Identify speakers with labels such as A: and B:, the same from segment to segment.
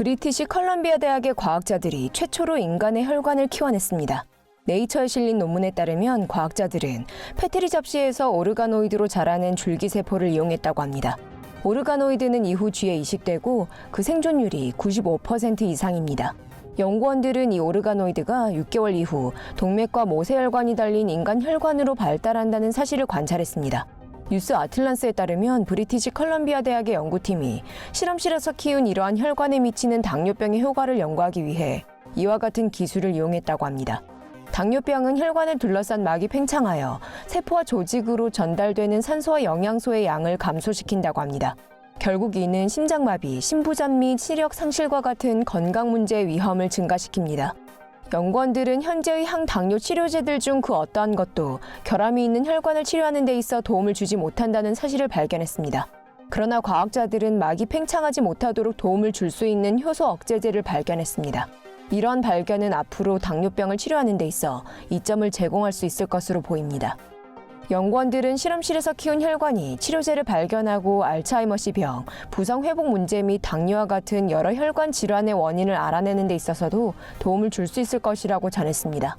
A: 브리티시 컬럼비아 대학의 과학자들이 최초로 인간의 혈관을 키워냈습니다. 네이처에 실린 논문에 따르면 과학자들은 페트리 접시에서 오르가노이드로 자라는 줄기세포를 이용했다고 합니다. 오르가노이드는 이후 쥐에 이식되고 그 생존율이 95% 이상입니다. 연구원들은 이 오르가노이드가 6개월 이후 동맥과 모세혈관이 달린 인간 혈관으로 발달한다는 사실을 관찰했습니다. 뉴스 아틀란스에 따르면 브리티시 컬럼비아 대학의 연구팀이 실험실에서 키운 이러한 혈관에 미치는 당뇨병의 효과를 연구하기 위해 이와 같은 기술을 이용했다고 합니다. 당뇨병은 혈관을 둘러싼 막이 팽창하여 세포와 조직으로 전달되는 산소와 영양소의 양을 감소시킨다고 합니다. 결국 이는 심장마비, 심부전 및 시력 상실과 같은 건강 문제의 위험을 증가시킵니다. 연구원들은 현재의 항당뇨 치료제들 중 그 어떠한 것도 결함이 있는 혈관을 치료하는 데 있어 도움을 주지 못한다는 사실을 발견했습니다. 그러나 과학자들은 막이 팽창하지 못하도록 도움을 줄 수 있는 효소 억제제를 발견했습니다. 이런 발견은 앞으로 당뇨병을 치료하는 데 있어 이점을 제공할 수 있을 것으로 보입니다. 연구원들은 실험실에서 키운 혈관이 치료제를 발견하고 알츠하이머시 병, 부상 회복 문제 및 당뇨와 같은 여러 혈관 질환의 원인을 알아내는 데 있어서도 도움을 줄 수 있을 것이라고 전했습니다.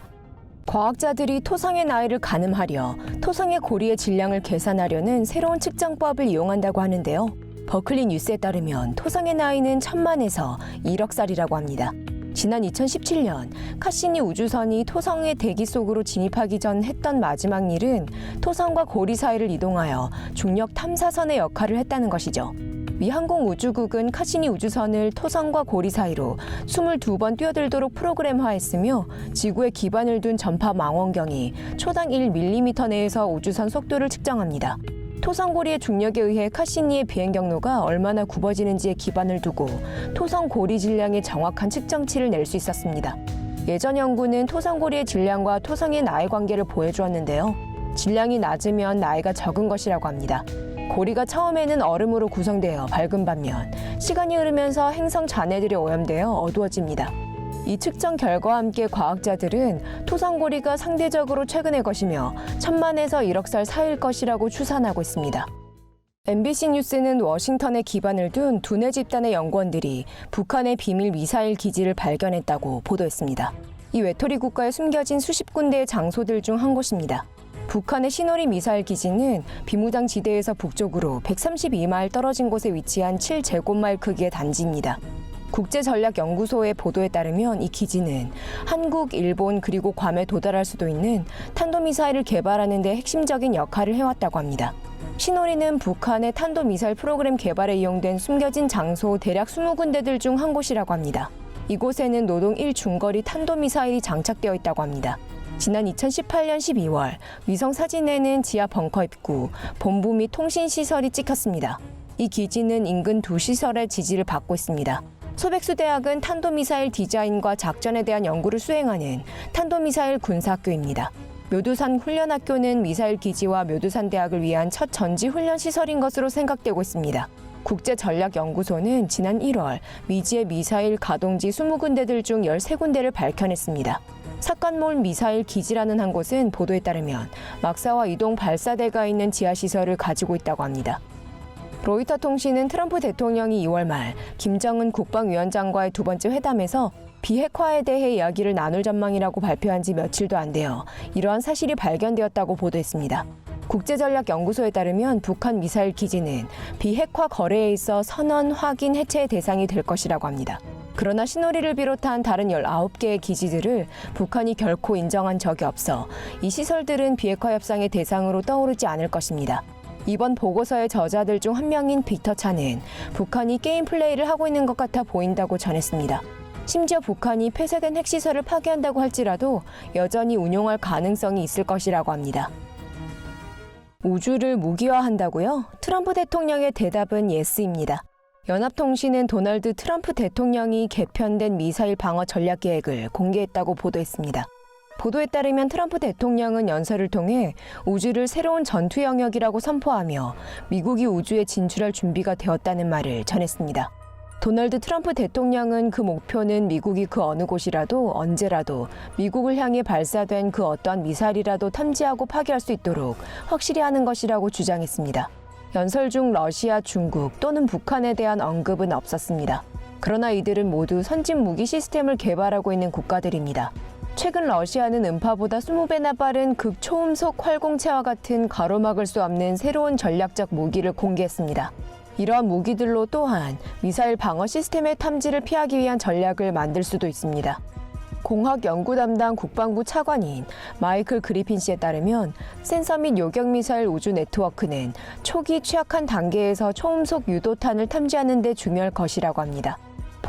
A: 과학자들이 토성의 나이를 가늠하려 토성의 고리의 질량을 계산하려는 새로운 측정법을 이용한다고 하는데요. 버클리 뉴스에 따르면 토성의 나이는 천만에서 1억 살이라고 합니다. 지난 2017년 카시니 우주선이 토성의 대기 속으로 진입하기 전 했던 마지막 일은 토성과 고리 사이를 이동하여 중력 탐사선의 역할을 했다는 것이죠. 미 항공우주국은 카시니 우주선을 토성과 고리 사이로 22번 뛰어들도록 프로그램화했으며 지구에 기반을 둔 전파 망원경이 초당 1mm 내에서 우주선 속도를 측정합니다. 토성고리의 중력에 의해 카시니의 비행 경로가 얼마나 굽어지는지에 기반을 두고 토성 고리 질량의 정확한 측정치를 낼 수 있었습니다. 예전 연구는 토성고리의 질량과 토성의 나이 관계를 보여주었는데요. 질량이 낮으면 나이가 적은 것이라고 합니다. 고리가 처음에는 얼음으로 구성되어 밝은 반면 시간이 흐르면서 행성 잔해들이 오염되어 어두워집니다. 이 측정 결과와 함께 과학자들은 토성고리가 상대적으로 최근의 것이며 천만에서 1억 살 사이일 것이라고 추산하고 있습니다. MBC 뉴스는 워싱턴에 기반을 둔 두뇌 집단의 연구원들이 북한의 비밀 미사일 기지를 발견했다고 보도했습니다. 이 외톨이 국가에 숨겨진 수십 군데의 장소들 중 한 곳입니다. 북한의 시노리 미사일 기지는 비무장 지대에서 북쪽으로 132마일 떨어진 곳에 위치한 7제곱마일 크기의 단지입니다. 국제전략연구소의 보도에 따르면 이 기지는 한국, 일본 그리고 괌에 도달할 수도 있는 탄도미사일을 개발하는 데 핵심적인 역할을 해왔다고 합니다. 시노리는 북한의 탄도미사일 프로그램 개발에 이용된 숨겨진 장소 대략 20군데들 중 한 곳이라고 합니다. 이곳에는 노동 1 중거리 탄도미사일이 장착되어 있다고 합니다. 지난 2018년 12월 위성 사진에는 지하 벙커 입구, 본부 및 통신 시설이 찍혔습니다. 이 기지는 인근 두 시설의 지지를 받고 있습니다. 소백수 대학은 탄도미사일 디자인과 작전에 대한 연구를 수행하는 탄도미사일 군사학교입니다. 묘두산 훈련학교는 미사일 기지와 묘두산 대학을 위한 첫 전지 훈련 시설인 것으로 생각되고 있습니다. 국제전략연구소는 지난 1월 미지의 미사일 가동지 20군데들 중 13군데를 밝혀냈습니다. 사건몰 미사일 기지라는 한 곳은 보도에 따르면 막사와 이동 발사대가 있는 지하시설을 가지고 있다고 합니다. 로이터 통신은 트럼프 대통령이 2월 말 김정은 국방위원장과의 두 번째 회담에서 비핵화에 대해 이야기를 나눌 전망이라고 발표한 지 며칠도 안 되어 이러한 사실이 발견되었다고 보도했습니다. 국제전략연구소에 따르면 북한 미사일 기지는 비핵화 거래에 있어 선언 확인 해체의 대상이 될 것이라고 합니다. 그러나 신호리를 비롯한 다른 19개의 기지들을 북한이 결코 인정한 적이 없어 이 시설들은 비핵화 협상의 대상으로 떠오르지 않을 것입니다. 이번 보고서의 저자들 중 한 명인 빅터 차는 북한이 게임 플레이를 하고 있는 것 같아 보인다고 전했습니다. 심지어 북한이 폐쇄된 핵시설을 파괴한다고 할지라도 여전히 운용할 가능성이 있을 것이라고 합니다. 우주를 무기화한다고요? 트럼프 대통령의 대답은 예스입니다. 연합통신은 도널드 트럼프 대통령이 개편된 미사일 방어 전략 계획을 공개했다고 보도했습니다. 보도에 따르면 트럼프 대통령은 연설을 통해 우주를 새로운 전투 영역이라고 선포하며 미국이 우주에 진출할 준비가 되었다는 말을 전했습니다. 도널드 트럼프 대통령은 그 목표는 미국이 그 어느 곳이라도 언제라도 미국을 향해 발사된 그 어떠한 미사일이라도 탐지하고 파괴할 수 있도록 확실히 하는 것이라고 주장했습니다. 연설 중 러시아, 중국 또는 북한에 대한 언급은 없었습니다. 그러나 이들은 모두 선진 무기 시스템을 개발하고 있는 국가들입니다. 최근 러시아는 음파보다 20배나 빠른 극초음속 활공체와 같은 가로막을 수 없는 새로운 전략적 무기를 공개했습니다. 이러한 무기들로 또한 미사일 방어 시스템의 탐지를 피하기 위한 전략을 만들 수도 있습니다. 공학 연구 담당 국방부 차관인 마이클 그리핀 씨에 따르면 센서 및 요격 미사일 우주 네트워크는 초기 취약한 단계에서 초음속 유도탄을 탐지하는 데 중요할 것이라고 합니다.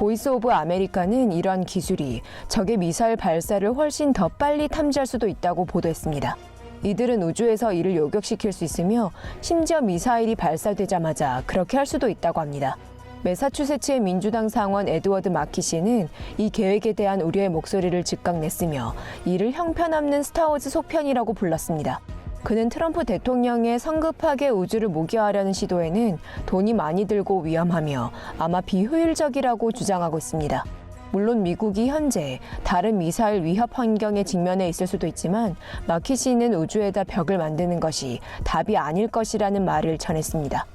A: 보이스 오브 아메리카는 이러한 기술이 적의 미사일 발사를 훨씬 더 빨리 탐지할 수도 있다고 보도했습니다. 이들은 우주에서 이를 요격시킬 수 있으며 심지어 미사일이 발사되자마자 그렇게 할 수도 있다고 합니다. 매사추세츠의 민주당 상원 에드워드 마키 씨는 이 계획에 대한 우려의 목소리를 즉각 냈으며 이를 형편없는 스타워즈 속편이라고 불렀습니다. 그는 트럼프 대통령의 성급하게 우주를 모기화하려는 시도에는 돈이 많이 들고 위험하며 아마 비효율적이라고 주장하고 있습니다. 물론 미국이 현재 다른 미사일 위협 환경에 직면해 있을 수도 있지만 마키 씨는 우주에다 벽을 만드는 것이 답이 아닐 것이라는 말을 전했습니다.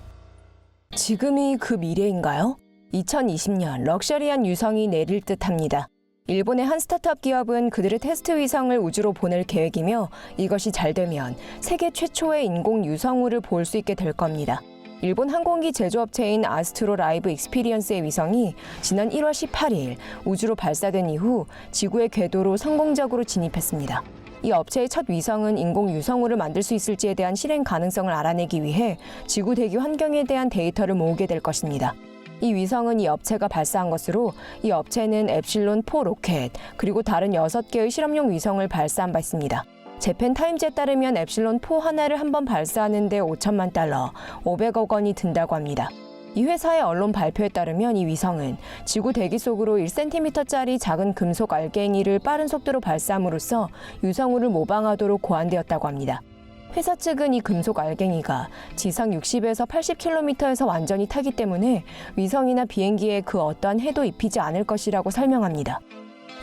A: 지금이 그 미래인가요? 2020년 럭셔리한 유성이 내릴 듯 합니다. 일본의 한 스타트업 기업은 그들의 테스트 위성을 우주로 보낼 계획이며 이것이 잘 되면 세계 최초의 인공 유성우를 볼 수 있게 될 겁니다. 일본 항공기 제조업체인 아스트로 라이브 익스피리언스의 위성이 지난 1월 18일 우주로 발사된 이후 지구의 궤도로 성공적으로 진입했습니다. 이 업체의 첫 위성은 인공 유성우를 만들 수 있을지에 대한 실행 가능성을 알아내기 위해 지구 대기 환경에 대한 데이터를 모으게 될 것입니다. 이 위성은 이 업체가 발사한 것으로 이 업체는 엡실론 4 로켓 그리고 다른 6개의 실험용 위성을 발사한 바 있습니다. 재팬 타임즈에 따르면 엡실론 4 하나를 한 번 발사하는데 5천만 달러, 500억 원이 든다고 합니다. 이 회사의 언론 발표에 따르면 이 위성은 지구 대기 속으로 1cm짜리 작은 금속 알갱이를 빠른 속도로 발사함으로써 유성우를 모방하도록 고안되었다고 합니다. 회사 측은 이 금속 알갱이가 지상 60에서 80km에서 완전히 타기 때문에 위성이나 비행기에 그 어떠한 해도 입히지 않을 것이라고 설명합니다.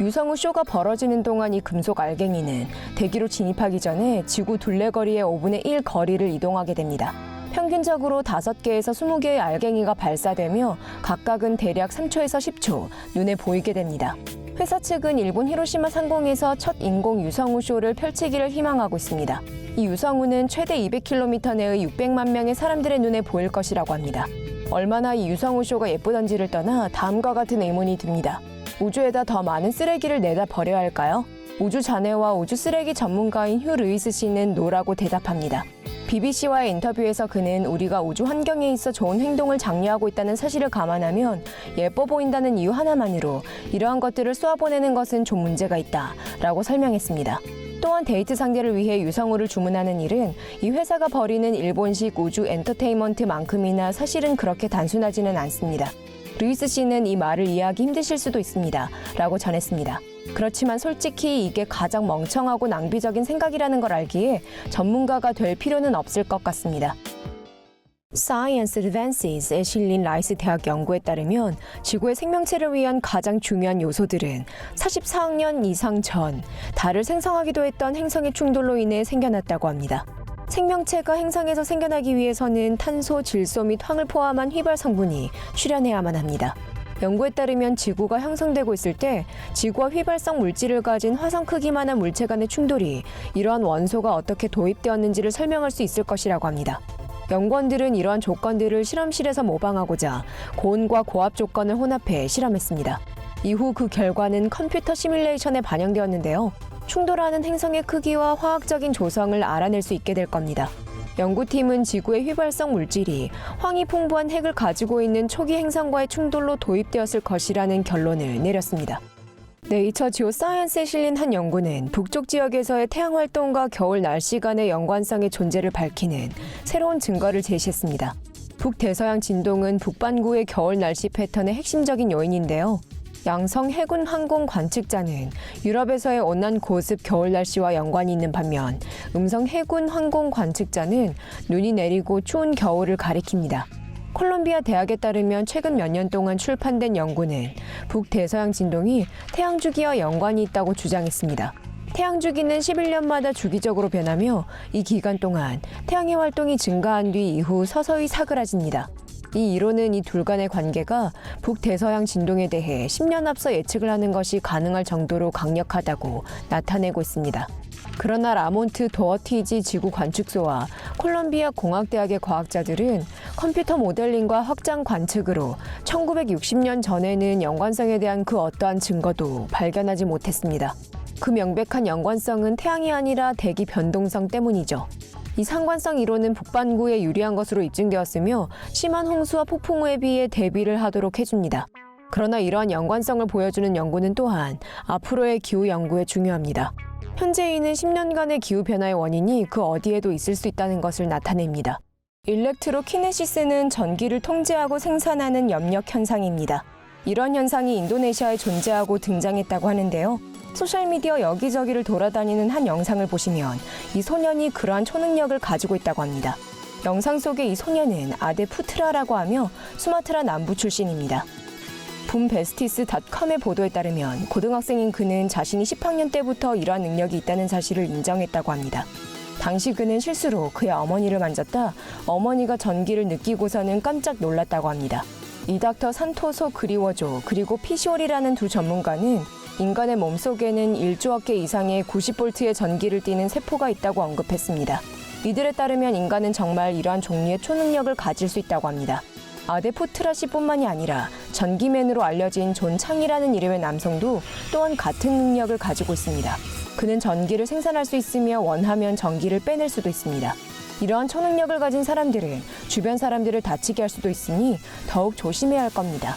A: 유성우 쇼가 벌어지는 동안 이 금속 알갱이는 대기로 진입하기 전에 지구 둘레거리의 5분의 1 거리를 이동하게 됩니다. 평균적으로 5개에서 20개의 알갱이가 발사되며 각각은 대략 3초에서 10초 눈에 보이게 됩니다. 회사 측은 일본 히로시마 상공에서 첫 인공 유성우 쇼를 펼치기를 희망하고 있습니다. 이 유성우는 최대 200km 내의 600만 명의 사람들의 눈에 보일 것이라고 합니다. 얼마나 이 유성우 쇼가 예쁘던지를 떠나 다음과 같은 의문이 듭니다. 우주에다 더 많은 쓰레기를 내다 버려야 할까요? 우주 잔해와 우주 쓰레기 전문가인 휴 루이스 씨는 노라고 대답합니다. BBC와의 인터뷰에서 그는 우리가 우주 환경에 있어 좋은 행동을 장려하고 있다는 사실을 감안하면 예뻐 보인다는 이유 하나만으로 이러한 것들을 쏘아보내는 것은 좀 문제가 있다 라고 설명했습니다. 또한 데이트 상대를 위해 유성우를 주문하는 일은 이 회사가 벌이는 일본식 우주 엔터테인먼트만큼이나 사실은 그렇게 단순하지는 않습니다. 루이스 씨는 이 말을 이해하기 힘드실 수도 있습니다. 라고 전했습니다. 그렇지만 솔직히 이게 가장 멍청하고 낭비적인 생각이라는 걸 알기에 전문가가 될 필요는 없을 것 같습니다. Science Advances에 실린 라이스 대학 연구에 따르면 지구의 생명체를 위한 가장 중요한 요소들은 44억 년 이상 전 달을 생성하기도 했던 행성의 충돌로 인해 생겨났다고 합니다. 생명체가 행성에서 생겨나기 위해서는 탄소, 질소 및 황을 포함한 휘발 성분이 출현해야만 합니다. 연구에 따르면 지구가 형성되고 있을 때 지구와 휘발성 물질을 가진 화성 크기만한 물체 간의 충돌이 이러한 원소가 어떻게 도입되었는지를 설명할 수 있을 것이라고 합니다. 연구원들은 이러한 조건들을 실험실에서 모방하고자 고온과 고압 조건을 혼합해 실험했습니다. 이후 그 결과는 컴퓨터 시뮬레이션에 반영되었는데요. 충돌하는 행성의 크기와 화학적인 조성을 알아낼 수 있게 될 겁니다. 연구팀은 지구의 휘발성 물질이 황이 풍부한 핵을 가지고 있는 초기 행성과의 충돌로 도입되었을 것이라는 결론을 내렸습니다. 네이처 지오 사이언스에 실린 한 연구는 북쪽 지역에서의 태양 활동과 겨울 날씨 간의 연관성의 존재를 밝히는 새로운 증거를 제시했습니다. 북대서양 진동은 북반구의 겨울 날씨 패턴의 핵심적인 요인인데요. 양성 해군 항공 관측자는 유럽에서의 온난 고습 겨울 날씨와 연관이 있는 반면 음성 해군 항공 관측자는 눈이 내리고 추운 겨울을 가리킵니다. 콜롬비아 대학에 따르면 최근 몇 년 동안 출판된 연구는 북대서양 진동이 태양 주기와 연관이 있다고 주장했습니다. 태양 주기는 11년마다 주기적으로 변하며 이 기간 동안 태양의 활동이 증가한 뒤 이후 서서히 사그라집니다. 이 이론은 이 둘 간의 관계가 북대서양 진동에 대해 10년 앞서 예측을 하는 것이 가능할 정도로 강력하다고 나타내고 있습니다. 그러나 라몬트 도어티지 지구 관측소와 콜롬비아 공학대학의 과학자들은 컴퓨터 모델링과 확장 관측으로 1960년 전에는 연관성에 대한 그 어떠한 증거도 발견하지 못했습니다. 그 명백한 연관성은 태양이 아니라 대기 변동성 때문이죠. 이 상관성 이론은 북반구에 유리한 것으로 입증되었으며 심한 홍수와 폭풍우에 비해 대비를 하도록 해줍니다. 그러나 이러한 연관성을 보여주는 연구는 또한 앞으로의 기후 연구에 중요합니다. 현재인은 10년간의 기후 변화의 원인이 그 어디에도 있을 수 있다는 것을 나타냅니다. 일렉트로키네시스는 전기를 통제하고 생산하는 염력 현상입니다. 이런 현상이 인도네시아에 존재하고 등장했다고 하는데요. 소셜미디어 여기저기를 돌아다니는 한 영상을 보시면 이 소년이 그러한 초능력을 가지고 있다고 합니다. 영상 속의 이 소년은 아데 푸트라라고 하며 수마트라 남부 출신입니다. 붐베스티스닷컴의 보도에 따르면 고등학생인 그는 자신이 10학년 때부터 이러한 능력이 있다는 사실을 인정했다고 합니다. 당시 그는 실수로 그의 어머니를 만졌다 어머니가 전기를 느끼고서는 깜짝 놀랐다고 합니다. 이 닥터 산토소 그리워조 그리고 피시올이라는 두 전문가는 인간의 몸속에는 1조억 개 이상의 90볼트의 전기를 띠는 세포가 있다고 언급했습니다. 이들에 따르면 인간은 정말 이러한 종류의 초능력을 가질 수 있다고 합니다. 아데포트라 씨뿐만이 아니라 전기맨으로 알려진 존 창이라는 이름의 남성도 또한 같은 능력을 가지고 있습니다. 그는 전기를 생산할 수 있으며 원하면 전기를 빼낼 수도 있습니다. 이러한 초능력을 가진 사람들은 주변 사람들을 다치게 할 수도 있으니 더욱 조심해야 할 겁니다.